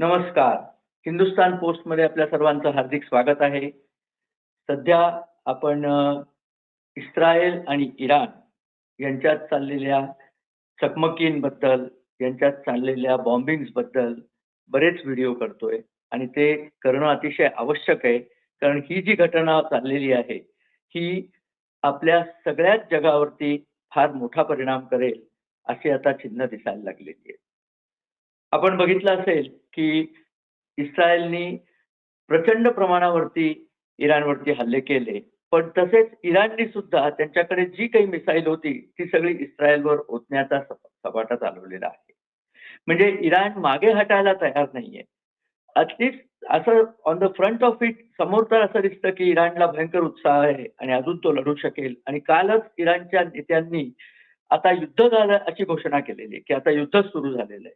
नमस्कार. हिंदुस्तान पोस्टमध्ये आपल्या सर्वांचं हार्दिक स्वागत आहे. सध्या आपण इस्रायल आणि इराण यांच्यात चाललेल्या चकमकींबद्दल यांच्यात चाललेल्या बॉम्बिंग्सबद्दल बरेच व्हिडिओ करतोय आणि ते करणं अतिशय आवश्यक आहे. कारण ही जी घटना चाललेली आहे ही आपल्या सगळ्याच जगावरती फार मोठा परिणाम करेल अशी आता चिन्ह दिसायला लागलेली आहे. आपण बघितलं असेल की इस्रायलनी प्रचंड प्रमाणावरती इराणवरती हल्ले केले. पण तसेच इराणनी सुद्धा त्यांच्याकडे जी काही मिसाईल होती ती सगळी इस्रायलवर ओतण्याचा सपाटा चालवलेला आहे. म्हणजे इराण मागे हटायला तयार नाहीये. अटलिस्ट असं on the front of it समोर तर असं दिसतं की इराणला भयंकर उत्साह आहे आणि अजून तो लढू शकेल. आणि कालच इराणच्या नेत्यांनी आता युद्ध झालं अशी घोषणा केलेली की आता युद्ध सुरू झालेलं आहे.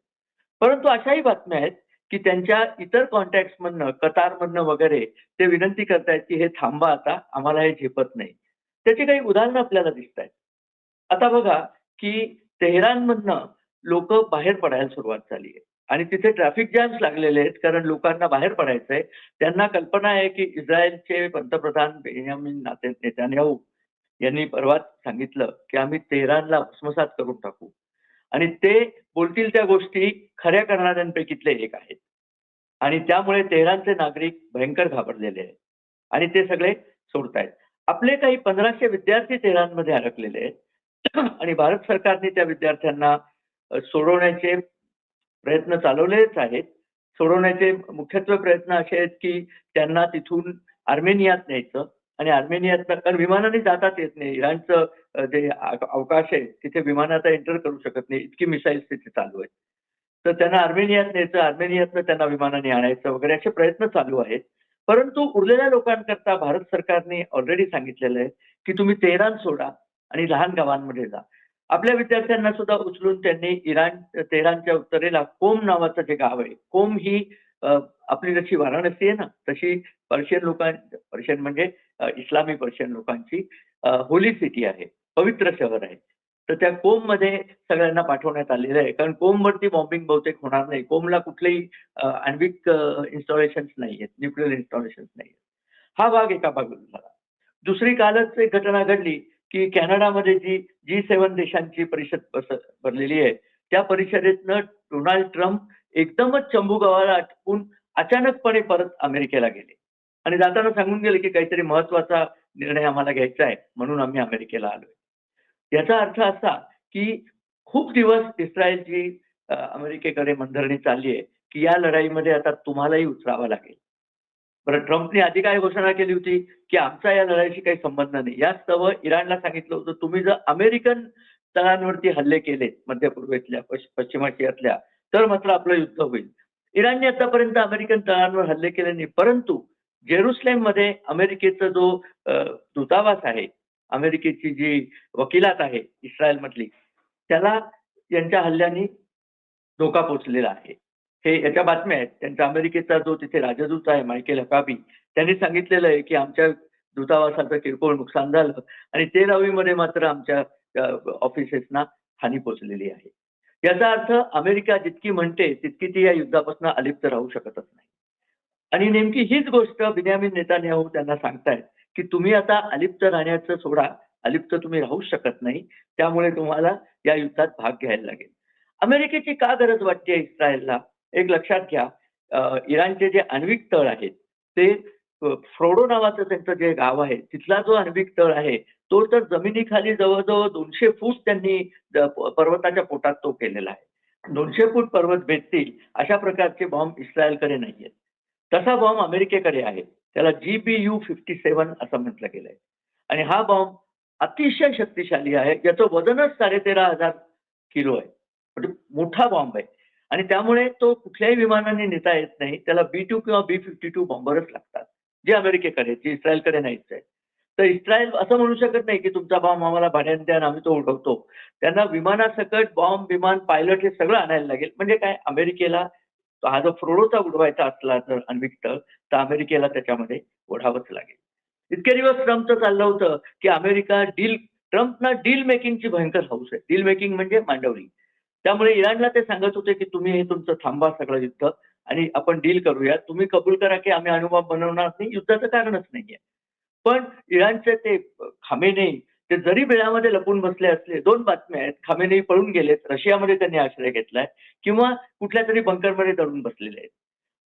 परंतु अशाही बातम्या आहेत की त्यांच्या इतर कॉन्टॅक्ट मधनं कतारमधनं वगैरे ते विनंती करतायत की हे थांबा आता आम्हाला हे झेपत नाही. त्याची काही उदाहरणं आपल्याला दिसत आहेत आता बघा की तेहरानमधनं लोक बाहेर पडायला सुरुवात झाली आहे. आणि तिथे ट्रॅफिक जॅम्स लागलेले आहेत कारण लोकांना बाहेर पडायचं आहे त्यांना कल्पना आहे की इस्रायलचे पंतप्रधान बेन्यामिन नाते नेतान्याहू यांनी परवा सांगितलं की आम्ही तेहरानला भस्मसात करून टाकू. आणि ते बोलतील त्या गोष्टी खऱ्या करणाऱ्यांपैकीतले एक आहेत. आणि त्यामुळे तेहरानचे नागरिक भयंकर घाबरलेले आहेत. आणि ते सगळे सोडतायत. आपले काही पंधराशे विद्यार्थी तेहरानमध्ये अडकलेले आहेत. आणि भारत सरकारने त्या विद्यार्थ्यांना सोडवण्याचे प्रयत्न चालवलेच आहेत. सोडवण्याचे मुख्यत्वे प्रयत्न असे आहेत की त्यांना तिथून आर्मेनियात न्यायचं. आणि आर्मेनियात कारण विमानाने जाताच येत नाही. इराणचं जे अवकाश आहे तिथे विमानाचा एंटर करू शकत नाही. इतकी मिसाईल्स तिथे चालू आहेत तर त्यांना आर्मेनियात न्यायचं आर्मेनियातनं त्यांना विमानाने आणायचं वगैरे असे प्रयत्न चालू आहेत. परंतु उरलेल्या लोकांकरता भारत सरकारने ऑलरेडी सांगितलेलं आहे की तुम्ही तेहरान सोडा आणि लहान गावांमध्ये जा. आपल्या विद्यार्थ्यांना सुद्धा उचलून त्यांनी इराण तेहरानच्या उत्तरेला कोम नावाचं जे गाव आहे कोम ही आपली जशी वाराणसी आहे ना तशी पर्शियन लोकां पर्शियन म्हणजे इस्लामी पर्शियन लोकांची होली सिटी आहे पवित्र शहर आहे. तर त्या कोममध्ये सगळ्यांना पाठवण्यात आलेलं आहे कारण कोम वरती बॉम्बिंग बहुतेक होणार नाही. कोमला कुठलेही आण्विक इन्स्टॉलेशन नाही आहेत न्यूक्लिअर इन्स्टॉलेशन नाही आहेत. हा भाग एका बाजूला झाला. दुसरी कालच एक घटना घडली की कॅनडामध्ये जी जी सेवन देशांची परिषद बस भरलेली आहे त्या परिषदेतनं डोनाल्ड ट्रम्प एकदमच चंबू गावाला अटकून अचानकपणे परत अमेरिकेला गेले. आणि जाताना सांगून गेले की काहीतरी महत्त्वाचा निर्णय आम्हाला घ्यायचा आहे म्हणून आम्ही अमेरिकेला आलोय. याचा अर्थ असा की खूप दिवस इस्रायलची अमेरिकेकडे मंधरणी चालली आहे की या लढाईमध्ये आता तुम्हालाही उतरावं लागेल. बरं ट्रम्पने आधी काय घोषणा केली होती की आमचा या लढाईशी काही संबंध नाही. यास्तव इराणला सांगितलं होतं तुम्ही जर अमेरिकन तळांवरती हल्ले केले मध्य पूर्वेतल्या पश्चिम आशियातल्या तर मात्र आपलं युद्ध होईल. इराणने आतापर्यंत अमेरिकन तळांवर हल्ले केले नाही परंतु जेरुसलेममध्ये अमेरिकेचा जो दूतावास आहे अमेरिकेची जी वकिलात आहे इस्रायल मधली त्याला यांच्या हल्ल्याने धोका पोचलेला आहे. हे याच्या बातम्या आहेत. त्यांचा अमेरिकेचा जो तिथे राजदूत आहे मायकेल हकाबी त्यांनी सांगितलेलं आहे की आमच्या दूतावासाचं किरकोळ नुकसान झालं आणि तेलावीमध्ये मात्र आमच्या ऑफिसेसना हानी पोचलेली आहे. याचा अर्थ अमेरिका जितकी म्हणते तितकी ती या युद्धापासून अलिप्त राहू शकतच नाही. आणि नेमकी हीच गोष्ट बिन्यामिन नेतान्याहू त्यांना सांगतायत की तुम्ही आता अलिप्त राहण्याचं सोडा अलिप्त तुम्ही राहू शकत नाही त्यामुळे तुम्हाला या युद्धात भाग घ्यायला लागेल. अमेरिकेची का गरज वाटते इस्रायलला? एक लक्षात घ्या इराणचे जे आण्विक तळ आहेत ते फ्रोडो नावाचं त्यांचं जे गाव आहे तिथला जो आण्विक तळ आहे तो तर जमिनीखाली जवळजवळ दोनशे फूट त्यांनी पर्वताच्या पोटात तो केलेला आहे. दोनशे फूट पर्वत भेटतील अशा प्रकारचे बॉम्ब इस्रायलकडे नाहीयेत. तसा बॉम्ब अमेरिकेकडे आहे. त्याला G B U fifty seven असं म्हटलं गेलंय आणि हा बॉम्ब अतिशय शक्तिशाली आहे. याचं वजनच साडेतेरा हजार किलो आहे. म्हणजे मोठा बॉम्ब आहे. आणि त्यामुळे तो कुठल्याही विमानाने नेता येत नाही. त्याला बी टू किंवा बी फिफ्टी टू बॉम्बरच लागतात. जे अमेरिकेकडे आहेत, जे इस्रायलकडे नाहीच आहे तर इस्रायल असं म्हणू शकत नाही की तुमचा बॉम्ब आम्हाला भाड्याने द्या आम्ही तो उडवतो. त्यांना विमानासकट बॉम्ब विमान पायलट हे सगळं आणायला लागेल. म्हणजे काय? अमेरिकेला हा जो फ्रोडोचा उडवायचा असला तर आण्विक तळ तर अमेरिकेला त्याच्यामध्ये ओढावंच लागेल. इतके दिवस ट्रम्पचं चाललं होतं की अमेरिका डील ट्रम्पना डील मेकिंगची भयंकर हाऊस आहे. डील मेकिंग म्हणजे मांडवली त्यामुळे इराणला ते सांगत होते की तुम्ही हे तुमचं थांबा सगळं युद्ध. आणि आपण डील करूया. तुम्ही कबूल करा की आम्ही अणुबॉम्ब बनवणार नाही. युद्धाचं कारणच नाहीये. पण इराणचे ते खामेने ते जरी बिळामध्ये लपून बसले असले दोन बातम्या आहेत. खामेने पळून गेलेत. रशियामध्ये त्यांनी आश्रय घेतलाय किंवा कुठल्या तरी बंकरमध्ये दडून बसलेले आहेत.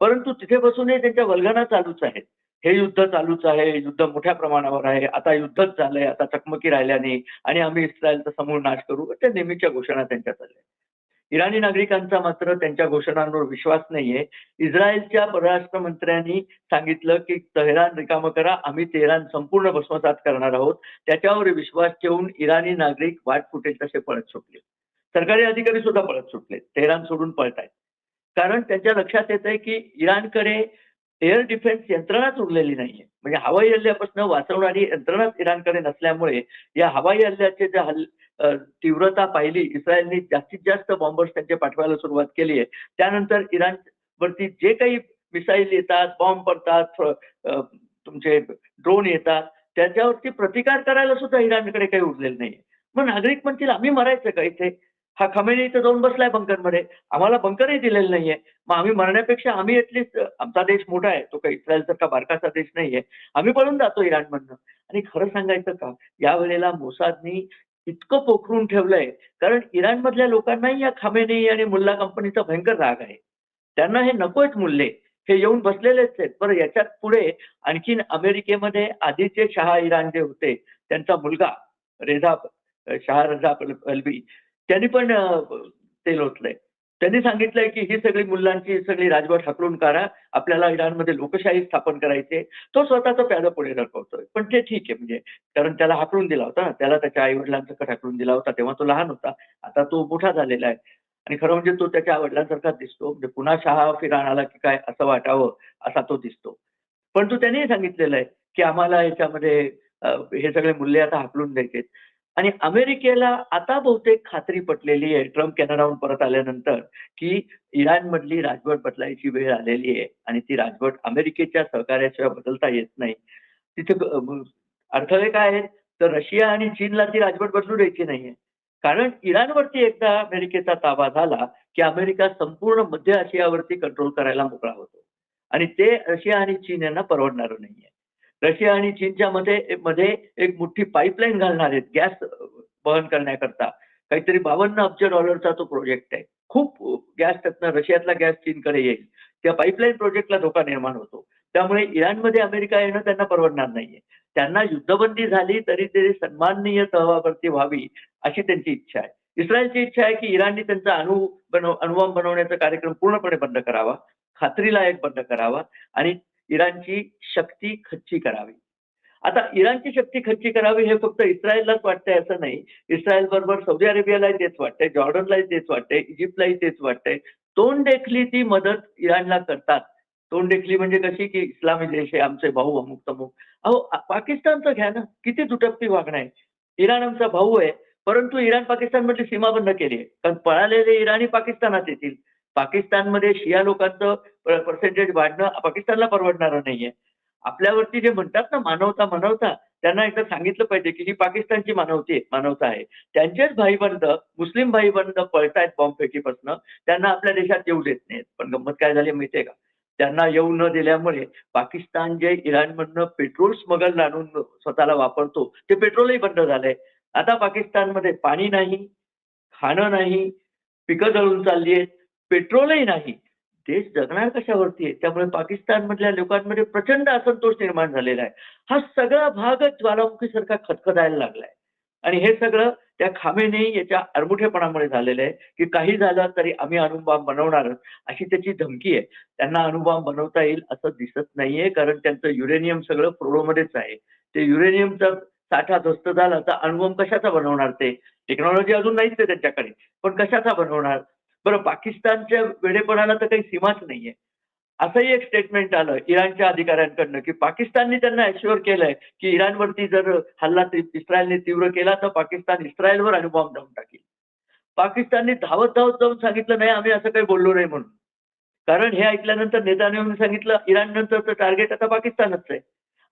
परंतु तिथे बसूनही त्यांच्या वल्गना चालूच आहेत. हे युद्ध चालूच आहे. युद्ध मोठ्या प्रमाणावर आहे. आता युद्धच झालंय. आता चकमकी राहिल्या नाही आणि आम्ही इस्रायलचा समूळ नाश करू. त्या नेहमीच्या घोषणा त्यांच्या चालल्या इराणी नागरिकांचा मात्र त्यांच्या घोषणांवर विश्वास नाहीये. इस्रायलच्या परराष्ट्र मंत्र्यांनी सांगितलं की तेहरान रिकामं करा आम्ही तेहरान संपूर्ण भस्मसात करणार आहोत. त्याच्यावर विश्वास ठेवून इराणी नागरिक वाट फुटेल तसे पळत सुटले. सरकारी अधिकारी सुद्धा पळत सुटले. तेहरान सोडून पळत आहेत कारण त्यांच्या लक्षात येत आहे की इराणकडे एअर डिफेन्स यंत्रणाच उरलेली नाहीये. म्हणजे हवाई हल्ल्यापासून वाचवणारी यंत्रणाच इराणकडे नसल्यामुळे या हवाई हल्ल्याचे जे हल्ले तीव्रता पाहिली. इस्रायलने जास्तीत जास्त बॉम्बर्स त्यांचे पाठवायला सुरुवात केली आहे. त्यानंतर इराण वरती जे काही मिसाईल येतात बॉम्ब पडतात तुमचे ड्रोन येतात त्याच्यावरती प्रतिकार करायला सुद्धा इराणकडे काही उरलेलं नाहीये. मग नागरिक म्हणतील आम्ही मरायचं का इथे? हा खमेनी इथं जाऊन बसलाय बंकरमध्ये आम्हाला बंकरही दिलेलं नाहीये. मग आम्ही मरण्यापेक्षा आम्ही एटलीस्ट आमचा देश मोठा आहे. तो काही इस्रायल सारखा बारकाचा देश नाहीये. आम्ही पळून जातो इराणमधनं. आणि खरं सांगायचं का? यावेळेला मोसादनी इतकं पोखरून ठेवलंय. कारण इराणमधल्या लोकांनाही या खामेनेई आणि मुल्ला कंपनीचा भयंकर राग आहे. त्यांना हे नकोच मूल्ये हे येऊन बसलेलेच आहेत. बरं याच्यात पुढे आणखीन अमेरिकेमध्ये आधीचे शहा इराण जे होते त्यांचा मुलगा रेझा शहा रझा अल्बी त्यांनी पण ते लोटलंय. त्यांनी सांगितलंय की ही सगळी मुलांची सगळी राजवट हाकलून काढा. आपल्याला इराणमध्ये लोकशाही स्थापन करायचे तो स्वतःचं प्यादं पुढे दाखवतोय पण ते ठीक आहे. म्हणजे कारण त्याला हाकलून दिला होता त्याला त्याच्या आई वडिलांसकट हाकलून दिला होता. तेव्हा तो लहान होता. आता तो मोठा झालेला आहे. आणि खरं म्हणजे तो त्याच्या वडिलांसारखाच दिसतो. म्हणजे पुन्हा शहा फिराण आला की काय असं वाटावं असा तो दिसतो. पण तो त्यांनी सांगितलेलं आहे की आम्हाला याच्यामध्ये हे सगळे मूल्य आता हाकलून द्यायचे आणि अमेरिकेला आता बहुतेक खात्री पटलेली आहे ट्रम्प कॅनडाहून परत आल्यानंतर की इराणमधली राजवट बदलायची वेळ आलेली आहे आणि ती राजवट अमेरिकेच्या सहकार्याशिवाय बदलता येत नाही. तिथे अडथळे काय आहेत? तर रशिया आणि चीनला ती राजवट बदलू द्यायची नाहीये. कारण इराणवरती एकदा अमेरिकेचा ताबा झाला की अमेरिका संपूर्ण मध्य आशियावरती कंट्रोल करायला मोकळा होतो. आणि ते रशिया आणि चीन यांना परवडणार नाहीये. रशिया आणि चीनच्या मध्ये मध्ये एक मोठी पाईपलाईन घालणार आहेत गॅस वहन करण्याकरता. काहीतरी बावन्न अब्ज डॉलरचा तो प्रोजेक्ट आहे. खूप गॅस त्यातनं रशियातला गॅस चीनकडे येईल. त्या पाईपलाईन प्रोजेक्टला धोका निर्माण होतो. त्यामुळे इराणमध्ये अमेरिका येणं त्यांना परवडणार नाहीये. त्यांना युद्धबंदी झाली तरी तरी सन्माननीय तहावावरती व्हावी अशी त्यांची इच्छा आहे. इस्रायलची इच्छा आहे की इराणने त्यांचा अणु बनव अणुबॉम्ब बनवण्याचा कार्यक्रम पूर्णपणे बंद करावा खात्रीलायक बंद करावा आणि इराणची शक्ती खच्ची करावी. आता इराणची शक्ती खच्ची करावी हे फक्त इस्रायललाच वाटतंय असं नाही. इस्रायल बरोबर सौदी अरेबियालाही तेच वाटतंय जॉर्डनलाही तेच वाटतंय इजिप्तलाही तेच वाटतंय. तोंड देखली ती मदत इराणला करतात. तोंड देखली म्हणजे कशी की इस्लामी देश आहे आमचे भाऊ अमुक तमुक. अहो पाकिस्तानचं घ्या ना किती दुटप्पी वागणं आहे. इराण आमचा भाऊ आहे परंतु इराण पाकिस्तान मधली सीमा बंद केली आहे. कारण पळालेले इराणी पाकिस्तानात येतील. पाकिस्तानमध्ये शिया लोकांचं पर्सेंटेज वाढणं पाकिस्तानला परवडणारं नाहीये. आपल्यावरती जे म्हणतात ना मानवता मानवता त्यांना एकदा सांगितलं पाहिजे की ही पाकिस्तानची मानवती आहे मानवता आहे. त्यांचेच भाईबंद मुस्लिम भाईबंद पळतायत बॉम्बफेकीपासून त्यांना आपल्या देशात येऊ देत नाहीत. पण गंमत काय झाली माहितीये का? त्यांना येऊ न दिल्यामुळे पाकिस्तान जे इराणमधनं पेट्रोल स्मगल आणून स्वतःला वापरतो ते पेट्रोलही बंद झालंय. आता पाकिस्तानमध्ये पाणी नाही खाणं नाही पिकं जळून चालली आहेत. पेट्रोलही नाही. देश जगणार कशावरती आहे? त्यामुळे पाकिस्तानमधल्या लोकांमध्ये प्रचंड असंतोष निर्माण झालेला आहे. हा सगळा भागच ज्वालामुखीसारखा खतखदायला लागलाय. आणि हे सगळं त्या खामेने याच्या अरमुठेपणामुळे झालेलं आहे की काही झालं तरी आम्ही अणुबॉम्ब बनवणारच अशी त्याची धमकी आहे. त्यांना अणुबॉम्ब बनवता येईल असं दिसत नाहीये कारण त्यांचं युरेनियम सगळं प्रोडोमध्येच आहे. ते युरेनियमचा साठा ध्वस्त झाला तर अणुबॉम्ब कशाचा बनवणार ते? टेक्नॉलॉजी अजून नाहीच आहे त्यांच्याकडे. पण कशाचा बनवणार? बरं पाकिस्तानच्या वेडेपणाला तर काही सीमाच नाहीये. असंही एक स्टेटमेंट आलं इराणच्या अधिकाऱ्यांकडनं की पाकिस्ताननी त्यांना अश्युअर केलंय की इराणवरती जर हल्ला इस्रायलने तीव्र केला तर पाकिस्तान इस्रायलवर अणुबॉम्ब जाऊन टाकेल. पाकिस्तानने धावत धावत जाऊन सांगितलं नाही आम्ही असं काही बोललो नाही म्हणून. कारण हे ऐकल्यानंतर नेतान्याहून सांगितलं इराण नंतरचं टार्गेट आता पाकिस्तानच आहे.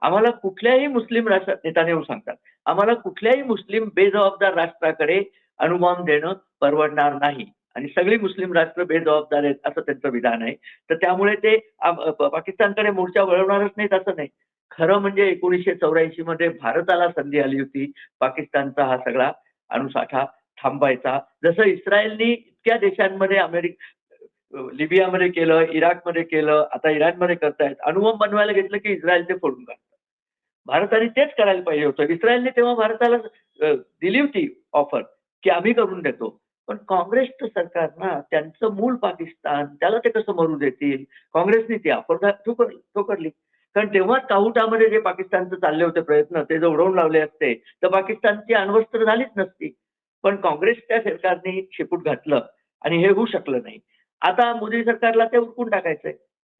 आम्हाला कुठल्याही मुस्लिम राष्ट्रात नेतान्याहू सांगतात आम्हाला कुठल्याही मुस्लिम बेजबाबदार राष्ट्राकडे अणुबॉम्ब देणं परवडणार नाही. आणि सगळी मुस्लिम राष्ट्र बेजबाबदार आहेत असं त्यांचं विधान आहे. तर त्यामुळे ते पाकिस्तानकडे मोर्चा वळवणारच नाहीत असं नाही. खरं म्हणजे एकोणीसशे चौऱ्याऐंशी मध्ये भारताला संधी आली होती. पाकिस्तानचा हा सगळा अणुसाठा थांबायचा. जसं इस्रायलनी इतक्या देशांमध्ये अमेरिक लिबियामध्ये केलं इराकमध्ये केलं आता इराणमध्ये करतायत. अणुबॉम्ब बनवायला घेतलं की इस्रायल ते फोडून काढतात. भारताने तेच करायला पाहिजे होतं. इस्रायलने तेव्हा भारताला दिली होती ऑफर की आम्ही करून देतो. पण काँग्रेसचं सरकार ना त्यांचं मूळ पाकिस्तान त्याला ते कसं मरू देतील? काँग्रेसने ती आपण ठोकरली. कारण तेव्हा काहुटामध्ये जे पाकिस्तानचं चालले होते प्रयत्न ते जर उडवून लावले असते तर पाकिस्तानची अण्वस्त्र झालीच नसती. पण काँग्रेसच्या सरकारने शेपूट घातलं आणि हे होऊ शकलं नाही. आता मोदी सरकारला ते उरकून टाकायचंय.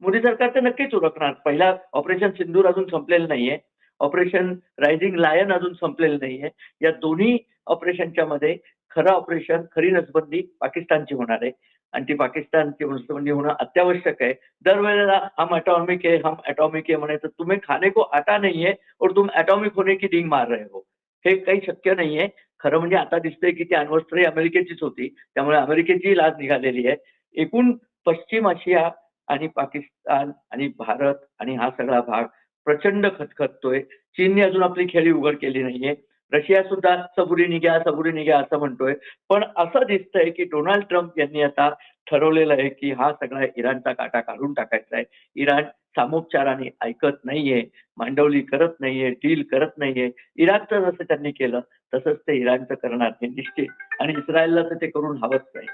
मोदी सरकार तर नक्कीच उरकणार. पहिला ऑपरेशन सिंदूर अजून संपलेलं नाहीये. ऑपरेशन रायझिंग लायन अजून संपलेलं नाहीये. या दोन्ही ऑपरेशनच्या मध्ये खरं ऑपरेशन खरी नसबंदी पाकिस्तानची होणार आहे. आणि ती पाकिस्तानची नसबंदी होणं अत्यावश्यक आहे. दरवेळेला हम अटॉमिक आहे हम अटॉमिक आहे म्हणायचं तुम्ही खाने को आता नाहीये और तुम अटॉमिक होणे की डिंग मार रहे हो. हे काही शक्य नाहीये. खरं म्हणजे आता दिसतंय की ती अण्वस्त्र अमेरिकेचीच होती. त्यामुळे अमेरिकेची लाज निघालेली आहे. एकूण पश्चिम आशिया आणि पाकिस्तान आणि भारत आणि हा सगळा भाग प्रचंड खतखततोय चीनने अजून आपली खेळी उघड केली नाहीये. रशिया सुद्धा सबुरी निघ्या सबुरी निघ्या असं म्हणतोय. पण असं दिसतंय की डोनाल्ड ट्रम्प यांनी आता ठरवलेलं आहे की हा सगळा इराणचा काटा काढून टाकायचा आहे. इराण सामोपचाराने ऐकत नाहीये मांडवली करत नाहीये डील करत नाहीये. इराणचं जसं त्यांनी केलं तसंच ते इराणचं करणार हे निश्चित. आणि इस्रायलला तर ते करून हवंच नाही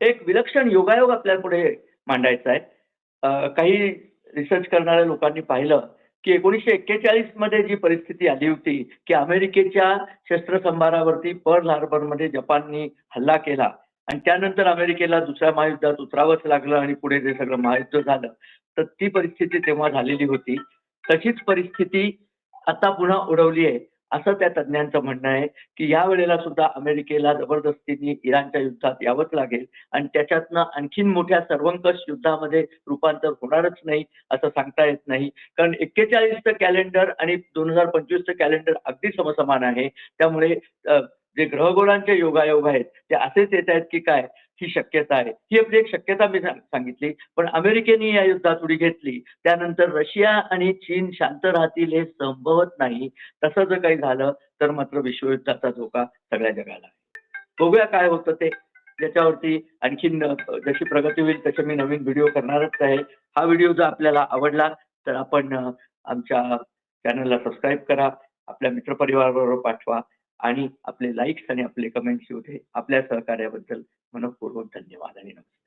एक विलक्षण योगायोग आपल्या पुढे मांडायचा आहे. काही रिसर्च करणाऱ्या लोकांनी पाहिलं की एकोणीसशे एक्केचाळीसमध्ये जी परिस्थिती आली होती की अमेरिकेच्या शस्त्रसंभारावरती पर्ल हार्बरमध्ये जपाननी हल्ला केला. आणि त्यानंतर अमेरिकेला दुसऱ्या महायुद्धात उतरावंच लागलं आणि पुढे जे सगळं महायुद्ध झालं तर ती परिस्थिती तेव्हा झालेली होती. तशीच परिस्थिती आता पुन्हा उडवली आहे. असं त्या तज्ज्ञांचं म्हणणं आहे की या वेळेला सुद्धा अमेरिकेला जबरदस्तीने इराणच्या युद्धात यावंच लागेल आणि त्याच्यातनं आणखीन मोठ्या सर्वंकष युद्धामध्ये रूपांतर होणारच नाही असं सांगता येत नाही. कारण एक्केचाळीसचं कॅलेंडर आणि दोन हजार पंचवीसचं कॅलेंडर अगदी समसमान आहे. त्यामुळे जे ग्रहगोळांचे योगायोग आहेत ते असेच येत आहेत की काय? ही शक्यता आहे. ही आपली एक शक्यता मी सांगितली. पण अमेरिकेने या युद्धात उडी घेतली. त्यानंतर रशिया आणि चीन शांत राहतील हे संभवत नाही. तसं जर काही झालं तर मात्र विश्वयुद्धाचा धोका सगळ्या जगाला बघूया काय होतं ते त्याच्यावरती आणखीन जशी प्रगती होईल तसे मी नवीन व्हिडिओ करणारच आहे. हा व्हिडिओ जर आपल्याला आवडला तर आपण आमच्या चॅनलला सबस्क्राईब करा. आपल्या मित्रपरिवाराबरोबर पाठवा. आणि आपले लाईक्स आणि आपले कमेंट्स येऊ दे आपल्या सहकार्याबद्दल मनपूर्वक धन्यवाद आणि नमस्कार.